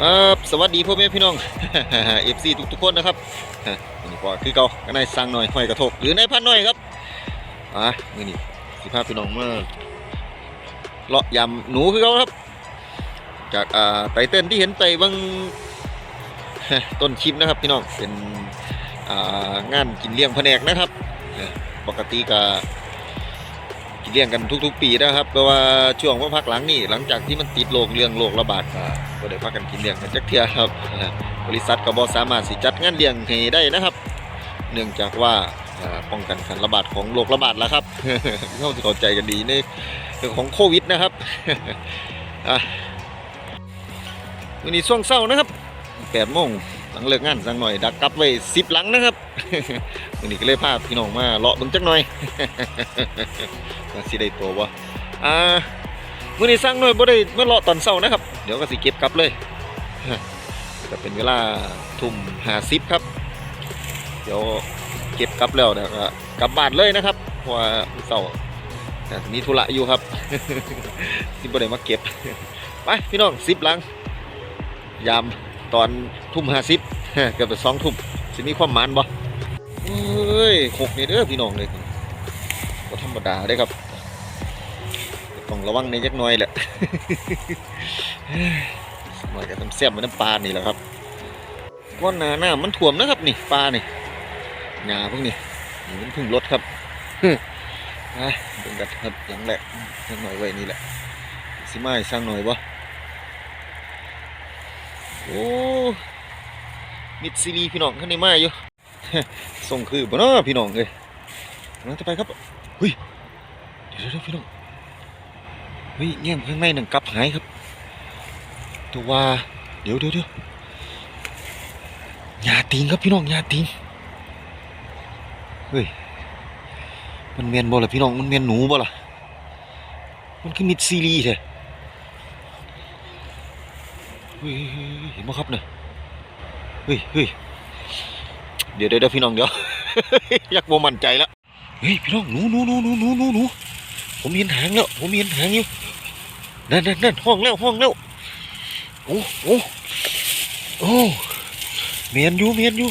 เออสวัสดีพ่อแม่พี่น้องเอฟซีทุกทุกๆคนนะครับอันนี้ก็คือเก่าก็นายสั่งหน่อยห้อยกระทกหรือนายพันหน่อยครับอะนี่นี่สิพาพพี่น้องเมาเลาะยำหนูคือเก่าครับ จากอ่าไตเติ้ลที่เห็นไปบางต้นคลิปนะครับ พี่น้องเป็นอ่างานกินเลี้ยงแผนกนะครับ ปกติก็กิน เลี้ยงกันทุก ๆ ปีนะครับเพราะว่าช่วงว่าพักหลังนี่หลังจากที่มันติดโรคเรื่องโรคระบาดก็ได้พักกันกินเลี้ยงกันจักเทียครับบริษัทก็บ่สามารถสิจัดงานเลี้ยงให้ได้นะครับ เนื่องจากว่าป้องกันการระบาดของโรคระบาดแล้วครับเข้าเข้าใจกันดีในเรื่องของโควิดนะครับวันนี้ช่วงเช้านะครับแปดโมง หลังเลิกงานสักหน่อย ดักกลับไว้สิบหลังนะครับวันนี้ก็เลยพาพี่น้องมาเลาะบิ่งจักหน่อยว่าสิได้ตัวบ่อ่ามื้อนี้สั่งหน่อยบ่ได้เมาเลาะตอนเช้านะครับ เดี๋ยวก็สิเก็บกลับเลยก็เป็นเวลาทุ่ม50ครับ เดี๋ยวเก็บกลับแล้วเดี๋ยวก็กลับบ้านเลยนะครับเพราะว่ามื้อเช้าแต่มีธุระอยู่ครับสิบ่ได้มาเก็บ ไปพี่น้อง10หลัง ยาม ตอนทุ่มห้าสิบเกือบสองทุ่มสิมีความมานบ่เอ้ยหกนี่เด้อพี่น้องเลยก็ธรรมดาได้ครับต้องระวังในยักน้อยแหละหน่อยกับน้ำแซ่บเหมือนน้ำปลานี่แหละครับก้อนหนาหน้ามันถ่วมนะครับนี่ปลานี่หญ้าพวกนี้นี่มันเพึ่งลดครับอะเบิ่งกันครับหลังแหละสักหน่อยไว้นี่แหละสิมาให้สร้างหน่อยบ่ โอ้มิดซีรีพี่น้องข้างในมาอยู่ส่งคือบ่เนาะพี่น้องเอ้ยเราจะไปครับเฮ้ยเดี๋ยวเดี๋ยวพี่น้องเฮ้ยแง่มข้างในหนังกลับหายครับตัวว่าเดี๋ยวเดี๋ยวเดี๋ยวหยาติงครับพี่น้องหยาติงเฮ้ยมันเมียนบ่ล่ะพี่น้องมันเมียนหนูบ่ล่ะมันคือมิดซีรีเฮ้ย เฮ้ยเห็นไหมครับเนี่ยเฮ้ยเฮ้ยเดี๋ยวเดี๋ยวพี่น้องเดี๋ยวอยากโมมั่นใจแล้วเฮ้ยพี่น้องหนูหนูหนูหนูหนูหนูหนูผมเห็นหางแล้ว ผมเห็นหางอยู่นั่นนั่นนั่นห้องแล้วห้องแล้วโอ้โอ้โอ้เมียนอยู่เมียนอยู่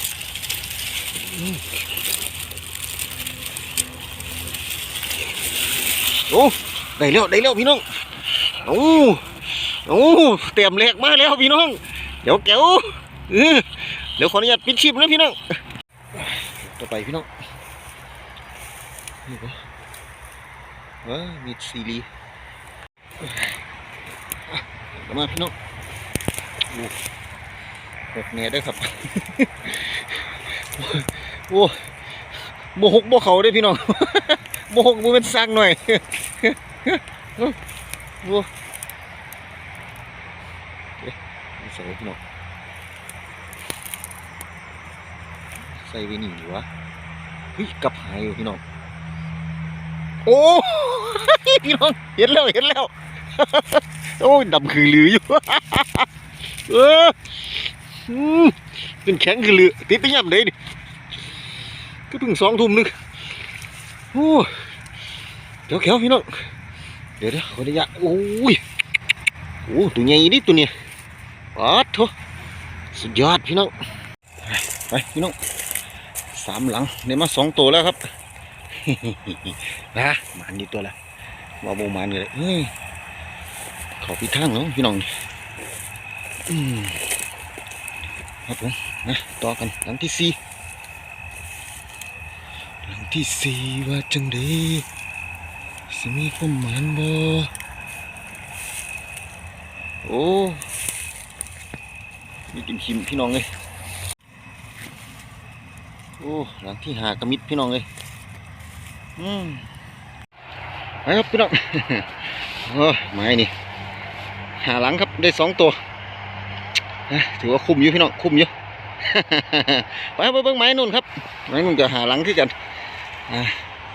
โอ้ได้แล้วได้แล้วพี่น้องโอ้ โอ้เต็มแหลกมาแล้วพี่น้อง เดี๋ยวแก้วเออเดี๋ยวขออนุญาตปิดคลิปนะพี่น้องต่อไปพี่น้องนี่ปะว้ามีซีรีส์อะกลับมาพี่น้องโอ้หกเนียด้ครับโอ้โมหกโมเขาได้พี่น้องโมหกโมเป็นสร้างหน่อยโอ้ ใส่ไว้พี่น้องใส่ไว้นี่วะเฮ้ยกลับหายอยู่พี่น้องโอ้พี่น้องเห็นแล้วเห็นแล้วโอ้ยดำคือลืออยู่เอออืมเป็นแข็งคือลือติดไปย่ำเลยดิก็เพิ่งสองทุ่มนึงโอ้เดี๋ยวแขวพี่น้องเดี๋ยวเดี๋ยวขออนุญาตโอ้ยโอ้ตัวใหญ่ดิตัวเนี้ย ปัดโถสุดยอดพี่น้องไปพี่น้องสามหลังเนี่ยมาสองตัวแล้วครับนะหมันนี่ตัวละว่าโบมันเลยเฮ้ยเขาพี่ทางแล้วพี่น้องครับผมนะต่อกันหลังที่สี่หลังที่สี่ว่าจังเดสิมีความหมันบ่โอ้ มีกิมคิมพี่น้องเลยโอ้หลังที่หากระมิดพี่น้องเลยอืมไปครับพี่น้องเออไม้นี่หาหลังครับได้สองตัวถือว่าคุ้มอยู่พี่น้องคุ้มอยู่ไปไปเบิ่งไม้นู่นครับไม้นู่นก็หาหลังที่กัน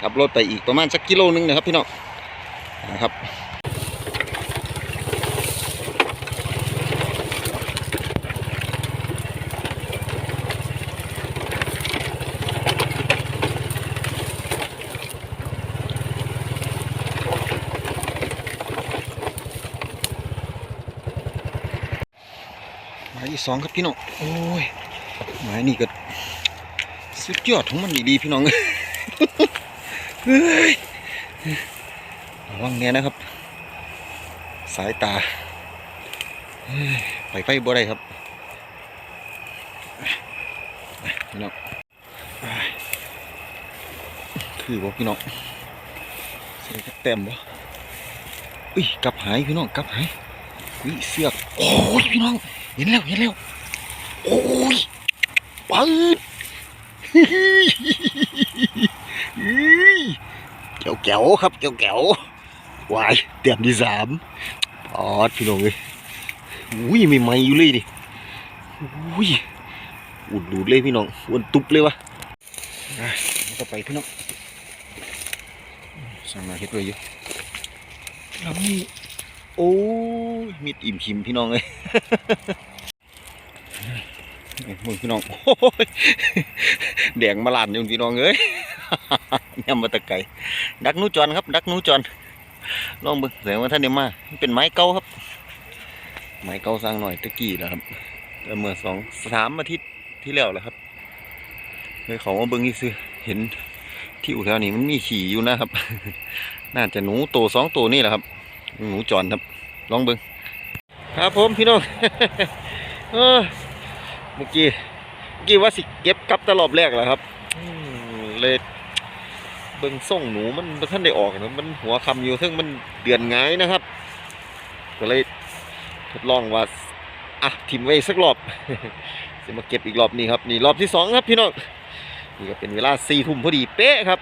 ขับรถไปอีกประมาณสักกิโลนึงนะครับพี่น้องนะครับ สองครับพี่น้องโอ้ยหมายนี่ก็สุดยอดของมันดีพี่น้องเฮ้ยระวังเนี่ยนะครับ สายตาไปไฟบ่ได้ครับพี่น้องคือบ่พี่น้องใส่กระเต็มบ่อุ้ยกลับหายพี่น้องกลับหาย อุ้ยเสือกโอ้ยพี่น้องเห็นแล้วเห็นแล้วโอ้ยปืดเกี่ยวแก้วครับเกี่ยวแก้ววายเต็มที่สามปอดพี่น้องเลยอุ้ยไม่ไหมอยู่เลยดิอุ้ยอุดดูดเลยพี่น้องอ้วนตุบเลยวะต่อไปพี่น้องสั่งมาเฮ็ดไว้อยู่แล้วนี่โอ้ มีดอิ่มขิมพี่น้องเลยมึงพี่น้องโอ้ยแดงมาลานอยู่พี่น้องเอ้ยยำมาตะไก่ดักนูจอนครับ ดักนูจอนลองเบิ่งแสดงว่าท่านเดียมาเป็นไม้เก่าครับ ไม้เก่าสร้างหน่อยตะกี้แล้วครับเมื่อสองสามอาทิตย์ที่แล้วแหละครับเลยเขามาเบิ่งนี่ซื้อเห็นที่อู่แถวนี้มันมีขี่อยู่นะครับ น่าจะหนูโตสองตัวนี่แหละครับ หนูจอนครับ ลองเบิ่ง ครับผมพี่น้องเมื่อกี้เมื่อกี้ว่าสิเก็บกลับตลอบแรกแหละครับเลยเบิ่งส่งหนูมันท่านได้ออกนะมันหัวคำอยู่ซึ่งมันเดือนไงายนะครับ ก็เลยทดลองว่าอะทิมไว้สักรอบจะมาเก็บอีกรอบนี้ครับนี่รอบที่สองครับพี่น้องนี่ก็เป็นเวลาสี่ทุ่มพอดีเป๊ะครับ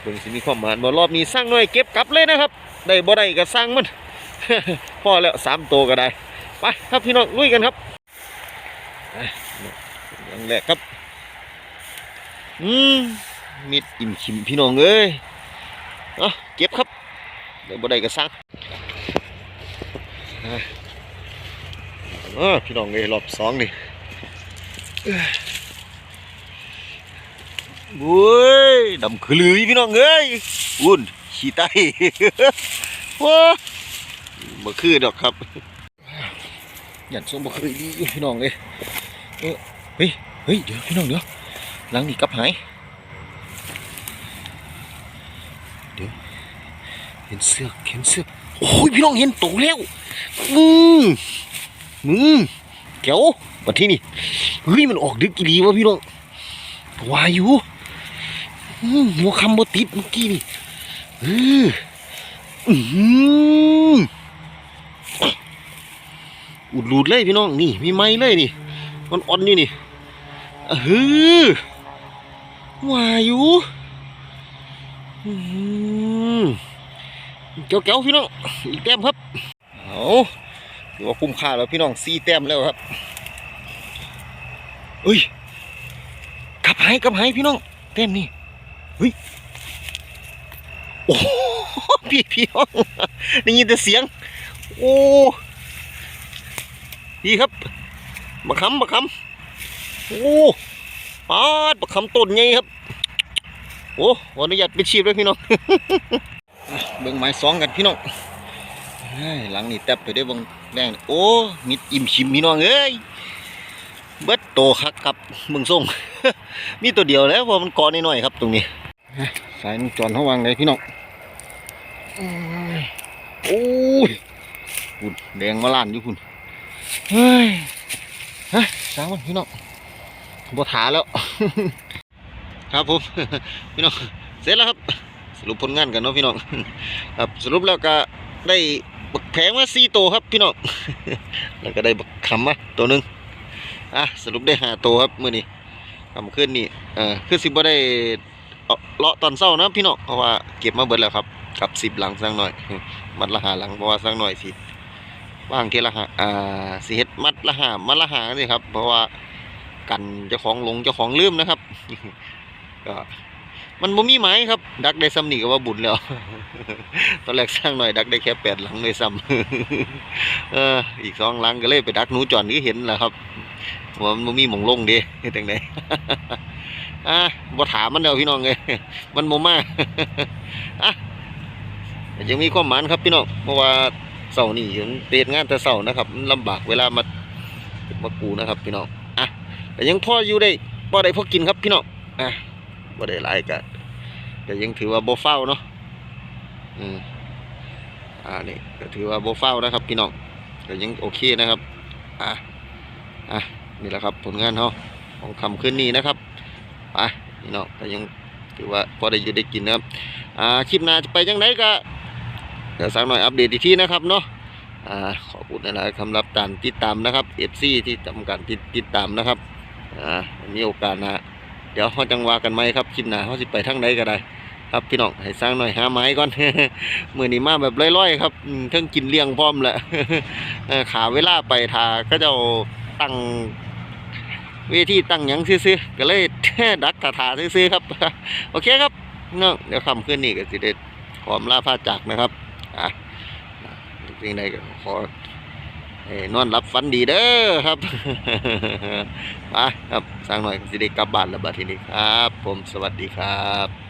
เบิ่งสิมีความหมายบ่รอบนี้สร้างหน่อยเก็บกลับเลยนะครับ ได้บ่ได้ก็สร้างมัน พอแล้วสามตัวก็ได้ ไปครับพี่น้องลุยกันครับอย่างแรกครับ อืมมิดอิ่มขิมพี่น้องเอ้ยเอาเก็บครับเดี๋ยวบ่ได้ก็ซักอะเออพี่น้องเอ้ยรอบสองนี่เอ้ยโว้ยดำคือลือพี่น้องเอ้ยอุ่นขี้ไตว้า บ่คือดอกครับหยันทรงบ่คือดีพี่น้องเลยเออเฮ้ยเฮ้ยเดี๋ยวพี่น้องเดี๋ยวหลังนี่กลับหายเดี๋ยวเห็นเสือกเห็นเสือกโอ้ยพี่น้องเห็นโตแล้วอืมอืมเก๋วมาที่นี่เฮ้ยมันออกดึกกี่ดีวะพี่น้องวายอยู่หัวคำบ่ติดเมื่อกี้นี่เอออืม อุดรูดเลยพี่น้องนี่มีไม้เลยนี่มันอ่อนอยู่นี่อะเฮ้อวาอยู่อืมเก๋วๆพี่น้องอีกแต้มครับเอาถือว่าคุ้มค่าแล้วพี่น้องสี่แต้มแล้วครับเอ้ยกับหายกับหายพี่น้องแต้มนี่เฮ้ยโอ้โหพี่พี่น้องได้ยินแต่เสียง โอ้ พี่ครับบักคำบักคำโอ้ปาดบักคำต้นไงครับ โอ้ขออนุญาตไปชีพเลยพี่น้องเบิ่งไม้สองกันพี่น้องเฮ้ยหลังนี่แตบไปได้อเบิ่งแดงโอ้มิดอิ่มชิมพี่น้องเอ้ยเบิดโตคักครับเบิ่งส่งมีตัวเดียวแล้วเพราะมันกอน้อยๆครับตรงนี้สายมันจอนเขาวางเลยพี่น้องโอ้ยคุณแดงมาล้านอยู่คุณ เฮ้ยฮะสางมันพี่น้องบ่ถาแล้ว ครับผมพี่น้องเสร็จแล้วครับ สรุปผลงานกันเนาะพี่น้องครับสรุปแล้วก็ได้บักแผงมาสี่ตัวครับพี่น้องแล้วก็ได้บักขำมาตัวหนึ่งอะสรุปได้ห้าตัวครับมื้อนี้คำขึ้นนี่เอ่อคือสิบ่ได้เลาะตอนเช้านะพี่น้องเพราะว่าเก็บมาเบิดแล้วครับกับสิบหลังสักหน่อย มัดละหาหลังเพราะว่าสักหน่อยสิ ว่างเทละหาอ่าสิเฮ็ดมัดละหามัดละหาสิครับ เพราะว่ากันเจ้าของหลงเจ้าของลืมนะครับ ก็มันบ่มีไม้ครับ ดักได้ซ้ำนี่ก็ว่าบุญแล้ว ตอนแรกสร้างหน่อย ดักได้แค่แปดหลังเลยซ้ำเออ อีกสองหลังก็เลยไปดักหนูจอนก็เห็นแหละครับว่ามันบ่มีหมองลงเด้จังไดอะบ่ถามมันแล้วพี่น้องเอ้ยมันบ่มาอะยังมีความหมานครับพี่น้องเพราะว่า เสานี่ยังเปลี่ยนงานแต่เสานะครับมันลำบากเวลามามากูนะครับ พี่น้องอะแต่ยังพออยู่ได้พอได้พอกินครับพี่น้องอะบ่ได้หลายก็ก็ยังถือว่าโบเฝ้าเนาะอืมอ่านี่ก็ถือว่าโบเฝ้านะครับ พี่น้องก็ยังโอเคนะครับอะอะนี่แหละครับผลงานเฮาของคำคืนนี้นะครับไปพี่น้องก็ยังถือว่าพอได้อยู่ได้กินนะครับอ่าคลิปหน้าจะไปยังไงก็ ดี๋ยวสักหน่อยอัปเดตอีกทีนะครับเนาะอ่าขอบคุณหลายๆสำหรับการติดตามนะครับเอฟซีที่ทำการติดติดตามนะครับอ่ามีโอกาสนะเดี๋ยวเขาจังวากันไหมครับคลิปหนาเขาสิไปทางไหนก็ได้ ครับพี่น้องให้สร้างหน่อยหาไม้ก่อนมือนี้มาแบบล่อยๆครับเทั้งกินเลี้ยงพร้อมแหละขาเวลาไปทาก็จะตั้งเวทีตั้งยังซื้อๆก็เลยดักทาทาซื้อๆครับ โอเคครับเนาะเดี๋ยวคำขึ้นนี่ก็สิเด็ดขอมลาพาจากนะครับ อะสิ่งใดก็ขอให้นอนรับฝันดีเด้อครับไปครับสร้างหน่อยสิได้กลับบ้านแล้วบัดทีนี้ครับ ผมสวัสดีครับ